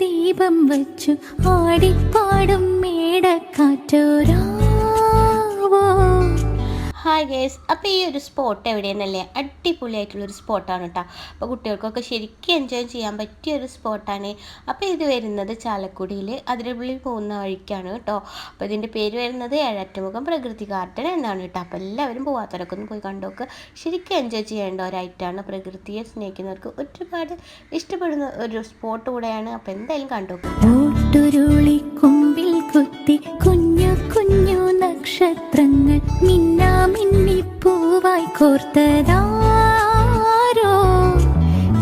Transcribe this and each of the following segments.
ദീപം വച്ചു. ആടിപ്പാടും മേടക്കാറ്റോരാവോ hi guys അപ്പോൾ ഈ ഒരു സ്പോട്ട് എവിടെയെന്നല്ലേ? അടിപൊളിയായിട്ടുള്ളൊരു സ്പോട്ടാണ് കേട്ടോ അപ്പോൾ കുട്ടികൾക്കൊക്കെ ശരിക്കും എൻജോയ് ചെയ്യാൻ പറ്റിയ ഒരു സ്പോട്ടാണ് അപ്പോൾ ഇത് വരുന്നത് ചാലക്കുടിയിൽ അതിരപ്പള്ളി പോകുന്ന വഴിക്കാണ് കേട്ടോ അപ്പോൾ ഇതിന്റെ പേര് വരുന്നത് ഏഴാറ്റുമുഖം പ്രകൃതി ഗാർഡൻ എന്നാണ് കേട്ടോ അപ്പോൾ എല്ലാവരും പോകാത്തവരൊക്കെ ഒന്ന് പോയി കണ്ടോക്ക്. ശരിക്കും എൻജോയ് ചെയ്യേണ്ട ഒരായിട്ടാണ് പ്രകൃതിയെ സ്നേഹിക്കുന്നവർക്ക് ഒരുപാട് ഇഷ്ടപ്പെടുന്ന ഒരു സ്പോട്ട് കൂടെയാണ്. അപ്പോൾ എന്തായാലും കണ്ടോക്ക്. കുത്തി മിന്നാ മിന്നി പൂവായി കോർത്തതാരോ?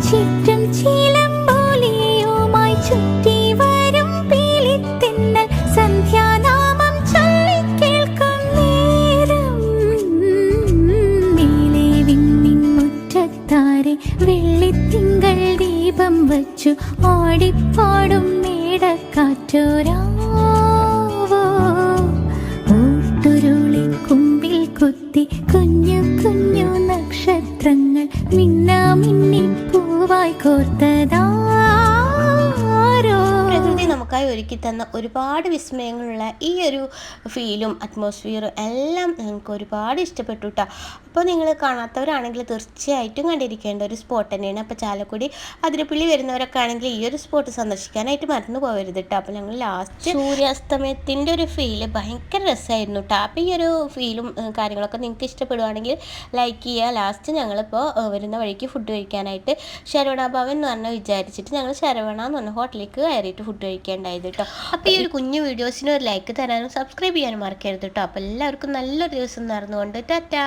ചിറ്റം ചീലം പോലെയുമായി ചുറ്റി വരും പീലിത്തിന്നൽ സന്ധ്യാനാമം നീലേ വിണ്ണിൻ മുറ്റത്താരെ വെള്ളിത്തിങ്കൾ ദീപം വച്ചു. ഓടിപ്പാടും മേടക്കാറ്റോരാവോ കുത്തി കുഞ്ഞു കുഞ്ഞു നക്ഷത്രങ്ങൾ മിന്നാമിന്നി പൂവായി കോർത്തതാരോ പ്രകൃതി നമുക്കായി ഒരുക്കി തന്ന ഒരുപാട് വിസ്മയങ്ങളുള്ള ഈ ഒരു ഫീലും അറ്റ്മോസ്ഫിയറും എല്ലാം ഞങ്ങൾക്ക് ഒരുപാട് ഇഷ്ടപ്പെട്ടു കേട്ടോ അപ്പോൾ നിങ്ങൾ കാണാത്തവരാണെങ്കിൽ തീർച്ചയായിട്ടും കണ്ടിരിക്കേണ്ട ഒരു സ്പോട്ട് തന്നെയാണ്. അപ്പോൾ ചാലക്കുടി അതിരപ്പള്ളി വരുന്നവരൊക്കെ ആണെങ്കിൽ ഈ ഒരു സ്പോട്ട് സന്ദർശിക്കാനായിട്ട് മറന്നു പോകരുത് കേട്ടോ അപ്പോൾ ഞങ്ങൾ ലാസ്റ്റ് സൂര്യാസ്തമയത്തിന്റെ ഒരു ഫീൽ ഭയങ്കര രസമായിരുന്നു കേട്ടോ അപ്പോൾ ഈ ഒരു ഫീലും കാര്യങ്ങളൊക്കെ നിങ്ങൾക്ക് ഇഷ്ടപ്പെടുവാണെങ്കിൽ ലൈക്ക് ചെയ്യുക. ലാസ്റ്റ് ഞങ്ങളിപ്പോൾ വരുന്ന വഴിക്ക് ഫുഡ് കഴിക്കാനായിട്ട് ശരവണ ഭവൻ എന്ന് പറഞ്ഞാൽ വിചാരിച്ചിട്ട് ഞങ്ങൾ ശരവണ എന്ന് പറഞ്ഞ ഹോട്ടലിലേക്ക് കയറിയിട്ട് ഫുഡ് കഴിക്കേണ്ടായത് കേട്ടോ അപ്പോൾ ഈ ഒരു കുഞ്ഞു വീഡിയോസിന് ഒരു ലൈക്ക് തരാനും സബ്സ്ക്രൈബ് ചെയ്യാനും മറക്കരുത് കേട്ടോ അപ്പോൾ എല്ലാവർക്കും നല്ലൊരു ദിവസം നടന്നുകൊണ്ട് ടാറ്റാ.